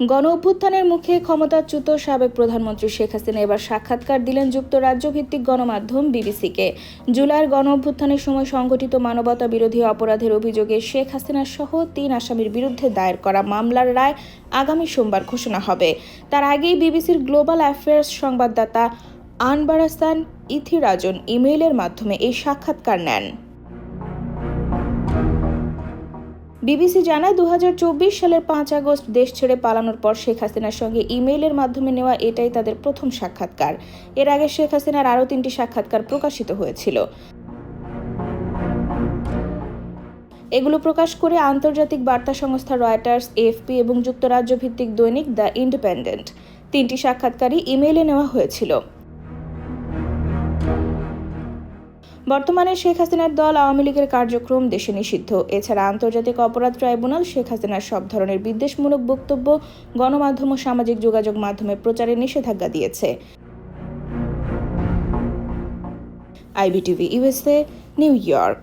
গণ অভ্যুত্থানের মুখে ক্ষমতাচ্যুত সাবেক প্রধানমন্ত্রী শেখ হাসিনা এবার সাক্ষাৎকার দিলেন যুক্তরাজ্য ভিত্তিক গণমাধ্যম বিবিসিকে। জুলাইয়ের গণ অভ্যুত্থানের সময় সংগঠিত মানবতা বিরোধী অপরাধের অভিযোগে শেখ হাসিনা সহ তিন আসামির বিরুদ্ধে দায়ের করা মামলার রায় আগামী সোমবার ঘোষণা হবে। তার আগেই বিবিসির গ্লোবাল অ্যাফেয়ার্স সংবাদদাতা আনবারাসান ইথিরাজন ইমেইলের মাধ্যমে এই সাক্ষাৎকার নেন। বিবিসি জানায় দু হাজার চব্বিশ সালের পাঁচ আগস্ট দেশ ছেড়ে পালানোর পর শেখ হাসিনার সঙ্গে ইমেইলের মাধ্যমে নেওয়া এটাই তাদের প্রথম সাক্ষাৎকার। এর আগে শেখ হাসিনার আরও তিনটি সাক্ষাৎকার প্রকাশিত হয়েছিল। এগুলো প্রকাশ করে আন্তর্জাতিক বার্তা সংস্থা রয়টার্স এফপি এবং যুক্তরাজ্য ভিত্তিক দৈনিক দ্য ইন্ডিপেন্ডেন্ট। তিনটি সাক্ষাৎকারই ইমেইলে নেওয়া হয়েছিল। বর্তমানে শেখ হাসিনার দল আওয়ামী লীগের কার্যক্রম দেশে নিষিদ্ধ। এছাড়া আন্তর্জাতিক অপরাধ ট্রাইব্যুনাল শেখ হাসিনার সব ধরনের বিদ্বেষমূলক বক্তব্য, গণমাধ্যম ও সামাজিক যোগাযোগ মাধ্যমে প্রচারে নিষেধাজ্ঞা দিয়েছে। IBTV USA New York.